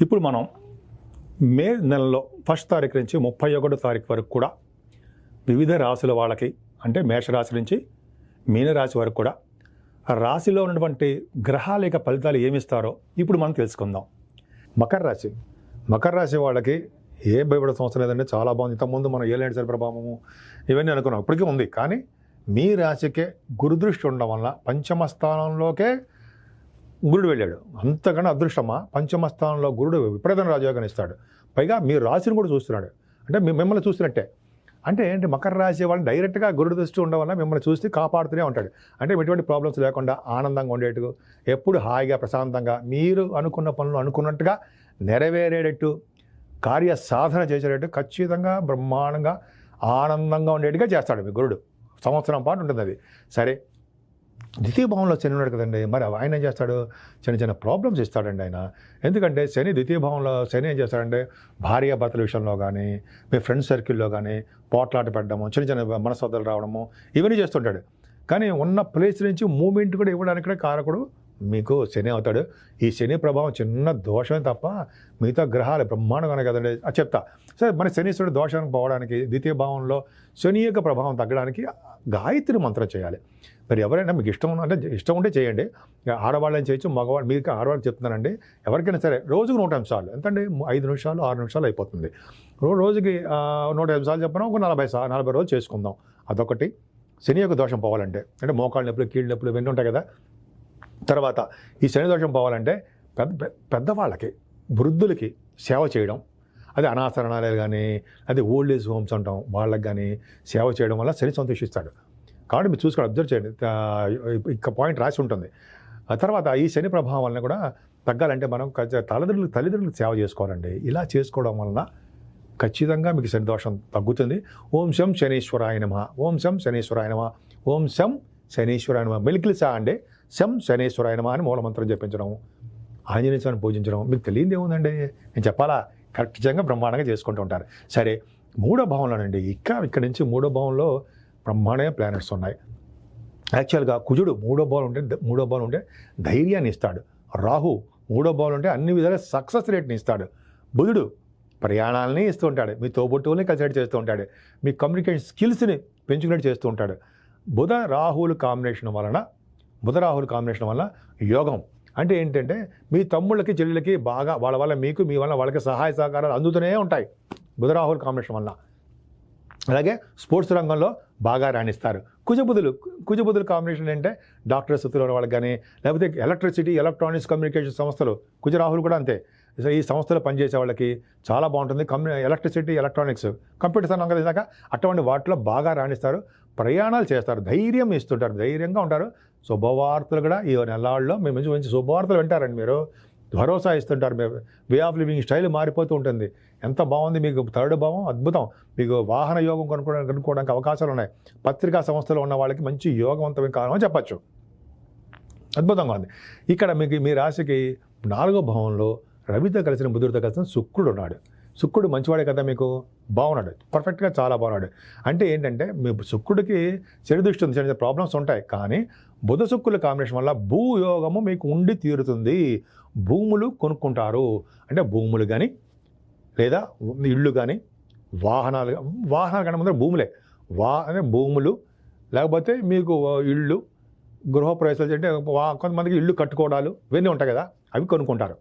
ఇప్పుడు మనం మే నెలలో ఫస్ట్ తారీఖు నుంచి ముప్పై ఒకటో తారీఖు వరకు కూడా వివిధ రాశుల వాళ్ళకి అంటే మేషరాశి నుంచి మీనరాశి వరకు కూడా ఆ రాశిలో ఉన్నటువంటి గ్రహాల యొక్క ఫలితాలు ఏమిస్తారో ఇప్పుడు మనం తెలుసుకుందాం. మకర రాశి. మకర రాశి వాళ్ళకి ఏ భయపడే సంవత్సరం లేదంటే చాలా బాగుంది. ఇంతకుముందు మనం ఏలాంటి సరి ప్రభావము ఇవన్నీ అనుకున్నాం. ఇప్పటికీ ఉంది. కానీ మీ రాశికే గురుదృష్టి ఉండడం వల్ల పంచమ స్థానంలోకే గురుడు వెళ్ళాడు. అంతకన్నా అదృష్టమా? పంచమ స్థానంలో గురుడు విపరీతం రాజయోగాన్ని ఇస్తాడు. పైగా మీ రాశిని కూడా చూస్తున్నాడు. అంటే మిమ్మల్ని చూస్తున్నట్టే అంటే ఏంటి? మకర రాశి వాళ్ళని డైరెక్ట్గా గురుడు దృష్టి ఉండడం వల్ల మిమ్మల్ని చూసి కాపాడుతూనే ఉంటాడు. అంటే ఎటువంటి ప్రాబ్లమ్స్ లేకుండా ఆనందంగా ఉండేట్టు ఎప్పుడు హాయిగా ప్రశాంతంగా మీరు అనుకున్న పనులు అనుకున్నట్టుగా నెరవేరేటట్టు కార్య సాధన చేసేటట్టు ఖచ్చితంగా బ్రహ్మాండంగా ఆనందంగా ఉండేట్టుగా చేస్తాడు మీ గురుడు. సంవత్సరం పాటు ఉంటుంది అది సరే ద్వితీయ భావంలో శని ఉన్నాడు కదండి. మరి ఆయన ఏం చేస్తాడు? చిన్న చిన్న ప్రాబ్లమ్స్ ఇస్తాడండి ఆయన. ఎందుకంటే శని ద్వితీయ భావంలో శని ఏం చేస్తాడంటే భార్య భర్తల విషయంలో కానీ మీ ఫ్రెండ్ సర్కిల్లో కానీ పోట్లాట పెట్టడము చిన్న చిన్న మనస్వద్దలు రావడము ఇవన్నీ చేస్తుంటాడు. కానీ ఉన్న ప్లేస్ నుంచి మూమెంట్ కూడా ఇవ్వడానికి కూడా కారకుడు మీకు శని అవుతాడు. ఈ శని ప్రభావం చిన్న దోషమే తప్ప మిగతా గ్రహాలు బ్రహ్మాండంగానే కదండి. అది చెప్తా. సరే మన శనీశ్వరుడు దోషానికి పోవడానికి ద్వితీయ భావంలో శని యొక్క ప్రభావం తగ్గడానికి గాయత్రి మంత్రం చేయాలి. మరి ఎవరైనా మీకు ఇష్టం అంటే ఇష్టం ఉంటే చేయండి. ఆడవాళ్ళని చేయొచ్చు మగవాళ్ళు మీకు ఆడవాళ్ళు చెప్తున్నానండి ఎవరికైనా సరే రోజుకు నూట నిమిషాలు ఎంతండి? ఐదు నిమిషాలు ఆరు నిమిషాలు అయిపోతుంది. రోజుకి నూట నిమిషాలు చెప్పినా ఒక నలభై సా నలభై రోజులు చేసుకుందాం. అదొకటి. శని యొక్క దోషం పోవాలంటే. అంటే మోకాళ్ళ నొప్పులు కీళ్ళ నొప్పులు ఇవన్నీ ఉంటాయి కదా. తర్వాత ఈ శని దోషం పోవాలంటే పెద్ద పెద్దవాళ్ళకి వృద్ధులకి సేవ చేయడం. అది అనాథరణాలయాలు కానీ అది ఓల్డ్ ఏజ్ హోమ్స్ అంటాం వాళ్ళకి కానీ సేవ చేయడం వల్ల శని సంతోషిస్తాడు. కాబట్టి మీరు చూసుకొని అబ్జర్వ్ చేయండి. తా- ఇక పాయింట్ రాసి ఉంటుంది. ఆ తర్వాత ఈ శని ప్రభావం వలన కూడా తగ్గాలంటే మనం ఖచ్చితంగా తల్లిదండ్రులు తల్లిదండ్రులకు సేవ చేసుకోవాలండి. ఇలా చేసుకోవడం వలన ఖచ్చితంగా మీకు శని దోషం తగ్గుతుంది. ఓం శం శనీశ్వరాయ నమ. ఓం శం శనీశ్వరాయ నమ. ఓం శం శనీశ్వరాయ నమ. మెలికిలి సా అంటే శం శనీశ్వరాయ నమ అని మూలమంత్రం చెప్పించడం ఆంజనేయ స్వామిని పూజించడం. మీకు తెలియదు ఏముందండి? నేను చెప్పాలా? ఖచ్చితంగా బ్రహ్మాండంగా చేసుకుంటూ ఉంటారు. సరే మూడో భావంలోనండి. ఇంకా ఇక్కడి నుంచి మూడో భావంలో బ్రహ్మాండమైన ప్లానెట్స్ ఉన్నాయి. యాక్చువల్గా కుజుడు మూడో బాల్ ఉంటే మూడో బాల్ ఉంటే ధైర్యాన్ని ఇస్తాడు. రాహు మూడో బాల్ ఉంటే అన్ని విధాల సక్సెస్ రేట్ని ఇస్తాడు. బుధుడు ప్రయాణాలని ఇస్తూ ఉంటాడు. మీ తోబుట్టువుని కన్సిడర్ చేస్తూ ఉంటాడు. మీ కమ్యూనికేషన్ స్కిల్స్ని పెంచుకునేట్టు చేస్తూ ఉంటాడు. బుధ రాహువుల కాంబినేషన్ వలన బుధరాహుల కాంబినేషన్ వల్ల యోగం. అంటే ఏంటంటే మీ తమ్ముళ్ళకి చెల్లెలకి బాగా వాళ్ళ వల్ల మీకు మీ వల్ల వాళ్ళకి సహాయ సహకారాలు అందుతూనే ఉంటాయి బుధరాహుల కాంబినేషన్ వల్ల. అలాగే స్పోర్ట్స్ రంగంలో బాగా రాణిస్తారు. కుజబుధులు కుజబుధుల కాంబినేషన్ అంటే డాక్టర్ స్థితిలో ఉన్న వాళ్ళకి కానీ లేకపోతే ఎలక్ట్రిసిటీ ఎలక్ట్రానిక్స్ కమ్యూనికేషన్ సంస్థలు కుజరాహులు కూడా అంతే. ఈ సంస్థలు పనిచేసే వాళ్ళకి చాలా బాగుంటుంది. కమ్యూ ఎలక్ట్రిసిటీ ఎలక్ట్రానిక్స్ కంప్యూటర్స్ అన్నాం కదా ఇందాక అటువంటి వాటిలో బాగా రాణిస్తారు. ప్రయాణాలు చేస్తారు. ధైర్యం ఇస్తుంటారు. ధైర్యంగా ఉంటారు. శుభవార్తలు కూడా ఈ నెలాళ్ళలో మీ మంచి మంచి శుభవార్తలు వింటారండి మీరు. భరోసా ఇస్తుంటారు. మీరు వే ఆఫ్ లివింగ్ స్టైల్ మారిపోతూ ఉంటుంది. ఎంత బాగుంది మీకు థర్డ్ భావం అద్భుతం. మీకు వాహన యోగం కనుక్కోవడానికి కనుక్కోవడానికి అవకాశాలు ఉన్నాయి. పత్రికా సంస్థలో ఉన్న వాళ్ళకి మంచి యోగవంతమైన కాలం అని చెప్పచ్చు. అద్భుతంగా ఉంది. ఇక్కడ మీకు మీ రాశికి నాలుగో భావంలో రవితో కలిసిన బుధుడితో కలిసిన శుక్రుడు ఉన్నాడు. శుక్రుడు మంచివాడే కదా మీకు? బాగున్నాడు. పర్ఫెక్ట్గా చాలా బాగున్నాడు. అంటే ఏంటంటే మీ శుక్రుడికి చెడు దృష్టి ఉంది చిన్న ప్రాబ్లమ్స్ ఉంటాయి. కానీ బుధ శుక్రుల కాంబినేషన్ వల్ల భూయోగము మీకు ఉండి తీరుతుంది. భూములు కొనుక్కుంటారు. అంటే భూములు కానీ లేదా ఇళ్ళు కానీ వాహనాలు వాహనాలు కానీ ముందర భూములే. వా అంటే భూములు లేకపోతే మీకు ఇళ్ళు గృహప్రవేశాలు అంటే కొంతమందికి ఇళ్ళు కట్టుకోవడాలు ఇవన్నీ ఉంటాయి కదా అవి కొనుక్కుంటారు.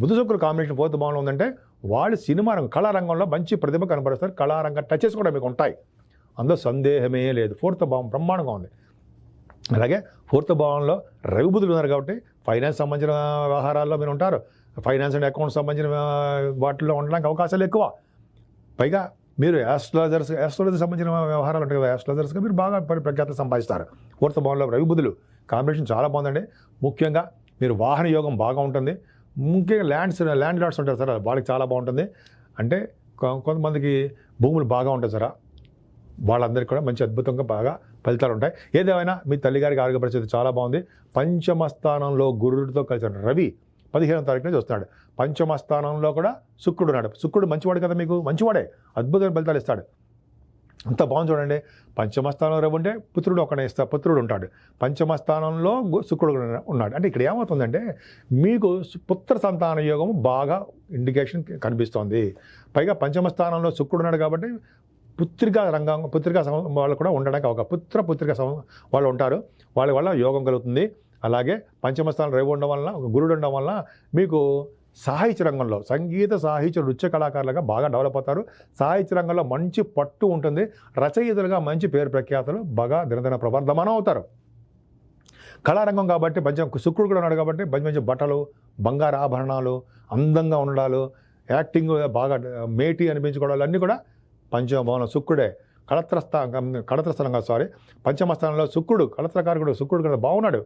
బుద్ధ శుక్రుల కాంబినేషన్ ఫోర్త్ భావన ఉందంటే వాళ్ళు సినిమా రంగం కళారంగంలో మంచి ప్రతిభ కనబరుస్తారు. కళారంగం టచెస్ కూడా మీకు ఉంటాయి. అందులో సందేహమే లేదు. ఫోర్త్ భావం బ్రహ్మాండంగా ఉంది. అలాగే ఫోర్త్ భావంలో రవి ఉన్నారు కాబట్టి ఫైనాన్స్ సంబంధించిన వ్యవహారాల్లో మీరు ఉంటారు. ఫైనాన్స్ అండ్ అకౌంట్స్ సంబంధించిన వాటిల్లో ఉండడానికి అవకాశాలు ఎక్కువ. పైగా మీరు యాస్ట్రాలజర్స్ యాస్ట్రాలజీ సంబంధించిన వ్యవహారాలు ఉంటాయి కదా యాస్ట్రాలజర్స్గా మీరు బాగా ప్రఖ్యాత సంపాదిస్తారు. ఫోర్త్ భావంలో రవి కాంబినేషన్ చాలా బాగుందండి. ముఖ్యంగా మీరు వాహన యోగం బాగా ఉంటుంది. ముఖ్యంగా ల్యాండ్స్ ల్యాండ్ లాడ్స్ ఉంటారు సార్ వాళ్ళకి చాలా బాగుంటుంది. అంటే కొ- కొంతమందికి భూములు బాగా ఉంటాయి సార్. వాళ్ళందరికీ కూడా మంచి అద్భుతంగా బాగా ఫలితాలు ఉంటాయి. ఏదేమైనా మీ తల్లిగారికి ఆరోగ్య పరిస్థితి చాలా బాగుంది. పంచమ స్థానంలో గురుడితో కలిసి రవి పదిహేనవ తారీఖున చూస్తున్నాడు పంచమ స్థానంలో కూడా శుక్రుడు ఉన్నాడు. శుక్రుడు మంచివాడు కదా మీకు? మంచివాడే. అద్భుతమైన ఫలితాలు ఇస్తాడు. అంత బాగుంది చూడండి. పంచమ రేపు రవి ఉంటే పుత్రుడు ఒకనే ఇస్తా పుత్రుడు ఉంటాడు. పంచమ స్థానంలో శుక్రుడు ఉన్నాడు. అంటే ఇక్కడ ఏమవుతుందంటే మీకు పుత్ర సంతాన యోగం బాగా ఇండికేషన్ కనిపిస్తోంది. పైగా పంచమ స్థానంలో శుక్రుడు ఉన్నాడు కాబట్టి పుత్రికా రంగం పుత్రికా వాళ్ళు కూడా ఉండడానికి ఒక పుత్ర పుత్రిక సం- వాళ్ళు ఉంటారు. వాళ్ళ వల్ల యోగం కలుగుతుంది. అలాగే పంచమ స్థానం రేవు ఉండడం వల్ల గురుడు ఉండడం వలన మీకు సాహిత్య రంగంలో సంగీత సాహిత్య నృత్య కళాకారులుగా బాగా డెవలప్ అవుతారు. సాహిత్య రంగంలో మంచి పట్టు ఉంటుంది. రచయితలుగా మంచి పేరు ప్రఖ్యాతలు బాగా దినదిన ప్రవర్ధమానం అవుతారు. కళారంగం కాబట్టి మంచి శుక్రుడు కూడా ఉన్నాడు కాబట్టి మంచి మంచి బట్టలు బంగారు ఆభరణాలు అందంగా ఉండడాలు యాక్టింగ్ బాగా మేటి అనిపించుకోవడాలు అన్నీ కూడా పంచమభవనం శుక్రుడే. కళత్రస్థ కళత్రస్థలంగా సారీ పంచమస్థానంలో శుక్రుడు కళత్రకారకుడు శుక్రుడు కూడా బాగున్నాడు.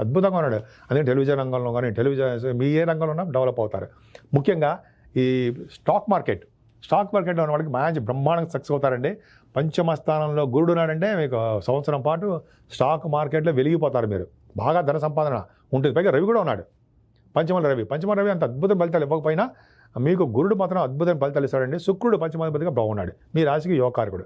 అద్భుతంగా ఉన్నాడు. అదే టెలివిజన్ రంగంలో కానీ టెలివిజన్ మీ ఏ రంగంలో ఉన్నా డెవలప్ అవుతారు. ముఖ్యంగా ఈ స్టాక్ మార్కెట్ స్టాక్ మార్కెట్లో ఉన్న వాళ్ళకి మంచి బ్రహ్మాండంగా సక్సెస్ అవుతారండి. పంచమ స్థానంలో గురుడు ఉన్నాడంటే మీకు సంవత్సరం పాటు స్టాక్ మార్కెట్లో వెలిగిపోతారు మీరు. బాగా ధన సంపాదన ఉంటుంది. పైగా రవి కూడా ఉన్నాడు. పంచమల రవి. పంచమ రవి అంత అద్భుతం ఫలితాలు ఇవ్వకపోయినా మీకు గురుడు మాత్రం అద్భుతమైన ఫలితాలు ఇస్తాడండి. శుక్రుడు పంచమాధిపతిగా బాగున్నాడు. మీ రాశికి యోగకారకుడు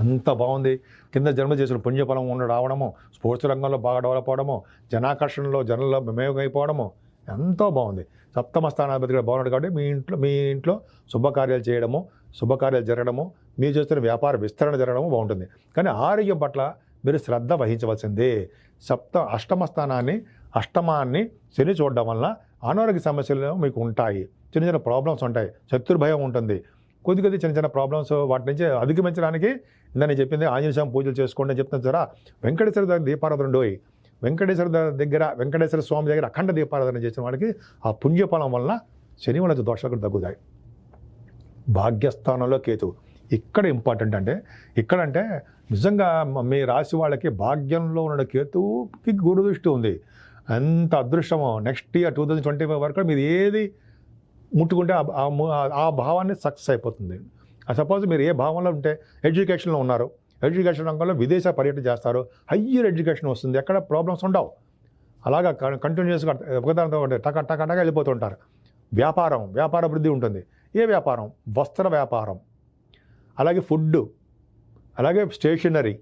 అంత బాగుంది. కింద జన్మ చేసిన పుణ్యఫలం ఉండ రావడము స్పోర్ట్స్ రంగంలో బాగా డెవలప్ అవడము జనాకర్షణలో జనంలో మేమైపోవడము ఎంతో బాగుంది. సప్తమ స్థానాధిపతి కూడా బాగున్నాడు కాబట్టి మీ ఇంట్లో మీ ఇంట్లో శుభకార్యాలు చేయడము శుభకార్యాలు జరగడము మీరు చేస్తున్న వ్యాపార విస్తరణ జరగడము బాగుంటుంది. కానీ ఆరోగ్యం పట్ల మీరు శ్రద్ధ వహించవలసిందే. సప్త అష్టమ స్థానాన్ని అష్టమాన్ని శని చూడడం వల్ల అనారోగ్య సమస్యలు మీకు ఉంటాయి. చిన్న చిన్న ప్రాబ్లమ్స్ ఉంటాయి. శత్రుభయం ఉంటుంది. కొద్ది కొద్ది చిన్న చిన్న ప్రాబ్లమ్స్ వాటి నుంచి అధిగమించడానికి నేను చెప్పింది ఆంజనేయ స్వామి పూజలు చేసుకోండి అని చెప్తాను సరే వెంకటేశ్వర దగ్గర దీపారాధన డోయి వెంకటేశ్వర దగ్గర వెంకటేశ్వర స్వామి దగ్గర అఖండ దీపారాధన చేసిన వాళ్ళకి ఆ పుణ్యఫలం వలన శని వల్ల దోషాలు తగ్గుతాయి. భాగ్యస్థానంలో కేతు. ఇక్కడ ఇంపార్టెంట్ అంటే ఇక్కడంటే నిజంగా మ- మీ రాశి వాళ్ళకి భాగ్యంలో ఉన్న కేతువుకి గురుదృష్టి ఉంది. అంత అదృష్టము. Next year two thousand twenty five వరకు మీరు ఏది ముట్టుకుంటే ఆ- ఆ భావాన్ని సక్సెస్ అయిపోతుంది. సపోజ్ మీరు ఏ భావంలో ఉంటే ఎడ్యుకేషన్లో ఉన్నారు. ఎడ్యుకేషన్ రంగంలో విదేశ పర్యటన చేస్తారు. హయ్యర్ ఎడ్యుకేషన్ వస్తుంది. ఎక్కడ ప్రాబ్లమ్స్ ఉండవు. అలాగా కంటిన్యూస్గా ఒకదానితో ఒకటి టక టక టక వెళ్ళిపోతుంటారు వ్యాపారం వ్యాపార వృద్ధి ఉంటుంది. ఏ వ్యాపారం? వస్త్ర వ్యాపారం. అలాగే ఫుడ్ అలాగే స్టేషనరీ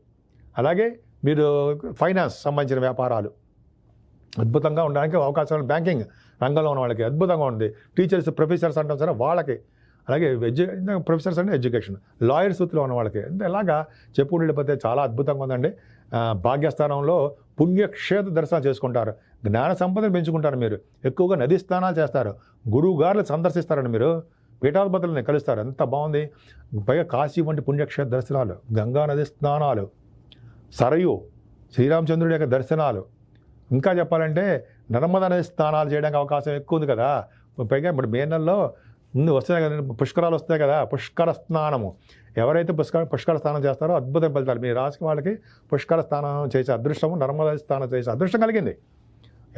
అలాగే మీరు ఫైనాన్స్ సంబంధించిన వ్యాపారాలు. అద్భుతంగా ఉండడానికి అవకాశాలు బ్యాంకింగ్ రంగంలో ఉన్న వాళ్ళకి అద్భుతంగా ఉంది. టీచర్స్ ప్రొఫెసర్స్ అంటాం సరే వాళ్ళకి. అలాగే ఎడ్యు ప్రొఫెసర్స్ అంటే ఎడ్యుకేషన్ లాయర్ సూత్లో ఉన్న వాళ్ళకి. అంటే ఇలాగా చెప్పుకుంటూ వెళ్ళిపోతే చాలా అద్భుతంగా ఉందండి. భాగ్యస్థానంలో పుణ్యక్షేత్ర దర్శనం చేసుకుంటారు. జ్ఞాన సంపదను పెంచుకుంటారు మీరు. ఎక్కువగా నదీ స్నానాలు చేస్తారు. గురువుగారులు సందర్శిస్తారండి మీరు. పీఠాధిపతులని కలుస్తారు. ఎంత బాగుంది. పైగా కాశీ వంటి పుణ్యక్షేత్ర దర్శనాలు. గంగా నది స్నానాలు. సరయు శ్రీరామచంద్రుడి యొక్క దర్శనాలు. ఇంకా చెప్పాలంటే నర్మదా నది స్నానాలు చేయడానికి అవకాశం ఎక్కువ ఉంది కదా. పైగా ఇప్పుడు మే నెలలో ముందు వస్తాయి కదా పుష్కరాలు వస్తాయి కదా పుష్కర స్నానము. ఎవరైతే పుష్కర పుష్కర స్నానం చేస్తారో అద్భుతం ఫలితాలు. మీ రాశికి వాళ్ళకి పుష్కర స్నానం చేసే అదృష్టము నర్మదా స్నానం చేసే అదృష్టం కలిగింది.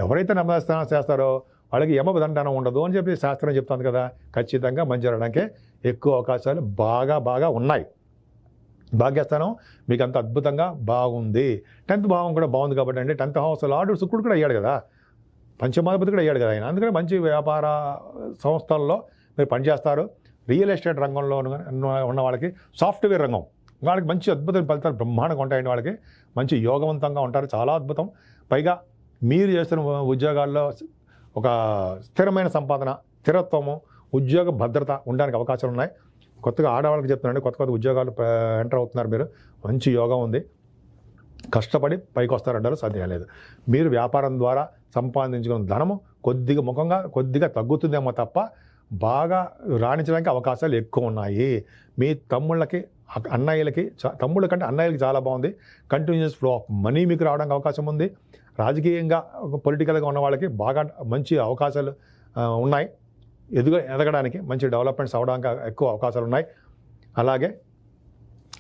ఎవరైతే నర్మదా స్నానం చేస్తారో వాళ్ళకి యమదండనం ఉండదు అని చెప్పి శాస్త్రం చెప్తుంది కదా. ఖచ్చితంగా మంచి జరగడానికే ఎక్కువ అవకాశాలు బాగా బాగా ఉన్నాయి. భాగ్యస్థానం మీకు అంత అద్భుతంగా బాగుంది. టెన్త్ భావం కూడా బాగుంది కాబట్టి అంటే టెన్త్ హౌస్ లార్డు శుక్రుడు కూడా అయ్యాడు కదా. పంచమాధిపతి కూడా అయ్యాడు కదా ఆయన. అందుకని మంచి వ్యాపార సంస్థల్లో మీరు పనిచేస్తారు. రియల్ ఎస్టేట్ రంగంలో ఉన్న- ఉన్న వాళ్ళకి సాఫ్ట్వేర్ రంగం. వాళ్ళకి మంచి అద్భుతమైన ఫలితాలు బ్రహ్మాండంగా ఉంటాయండి వాళ్ళకి. మంచి యోగవంతంగా ఉంటారు. చాలా అద్భుతం. పైగా మీరు చేస్తున్న ఉద్యోగాల్లో ఒక స్థిరమైన సంపాదన స్థిరత్వము ఉద్యోగ భద్రత ఉండడానికి అవకాశాలు ఉన్నాయి. కొత్తగా ఆడవాళ్ళకి చెప్తున్నాను కొత్త కొత్త ఉద్యోగాలు ఎంటర్ అవుతున్నారు మీరు. మంచి యోగం ఉంది. కష్టపడి పైకి వస్తారంటారు సాధ్యం లేదు. మీరు వ్యాపారం ద్వారా సంపాదించుకున్న ధనము కొద్దిగా ముఖంగా కొద్దిగా తగ్గుతుందేమో తప్ప బాగా రాణించడానికి అవకాశాలు ఎక్కువ ఉన్నాయి. మీ తమ్ముళ్ళకి అన్నయ్యలకి తమ్ముళ్ళ కంటే అన్నయ్యలకి చాలా బాగుంది. కంటిన్యూస్ ఫ్లో ఆఫ్ మనీ మీకు రావడానికి అవకాశం ఉంది. రాజకీయంగా పొలిటికల్గా ఉన్న వాళ్ళకి బాగా మంచి అవకాశాలు ఉన్నాయి. ఎదుగ ఎదగడానికి మంచి డెవలప్మెంట్స్ అవడానికి ఎక్కువ అవకాశాలు ఉన్నాయి అలాగే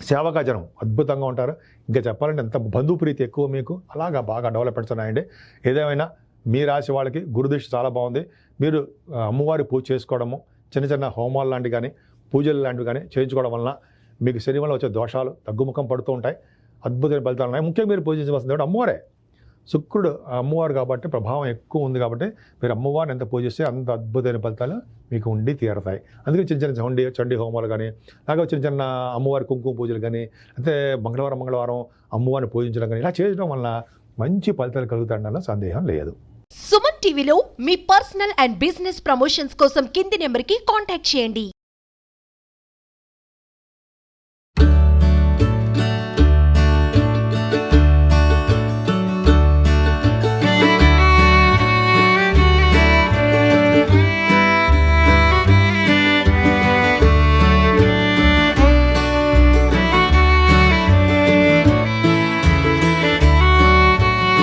సేవకా జనం అద్భుతంగా ఉంటారు. ఇంకా చెప్పాలంటే ఎంత బంధుప్రీతి ఎక్కువ మీకు. అలాగా బాగా డెవలప్మెంట్స్ ఉన్నాయండి. ఏదేమైనా మీ రాశి వాళ్ళకి గురుదృష్టి చాలా బాగుంది. మీరు అమ్మవారి పూజ చేసుకోవడము చిన్న చిన్న హోమాలు లాంటివి కానీ పూజలు లాంటివి కానీ చేయించుకోవడం వలన మీకు శరీరంలో వచ్చే దోషాలు తగ్గుముఖం పడుతూ ఉంటాయి. అద్భుతమైన ఫలితాలు ఉన్నాయి. ముఖ్యంగా మీరు పూజించవలసింది కూడా అమ్మవారే. శుక్రుడు అమ్మవారు కాబట్టి ప్రభావం ఎక్కువ ఉంది కాబట్టి మీరు అమ్మవారిని ఎంత పూజిస్తే అంత అద్భుతమైన ఫలితాలు మీకు ఉండి తీరతాయి. అందుకే చిన్న చిన్న చండి చండీ హోమాలు కానీ అలాగే చిన్న చిన్న అమ్మవారి కుంకుమ పూజలు కానీ అంటే మంగళవారం మంగళవారం అమ్మవారిని పూజించడం కానీ ఇలా చేయడం వలన మంచి ఫలితాలు కలుగుతాయన్న సందేహం లేదు. సుమన్ టీవీలో మీ పర్సనల్ అండ్ బిజినెస్ ప్రమోషన్స్ కోసం కింది నెంబర్కి కాంటాక్ట్ చేయండి.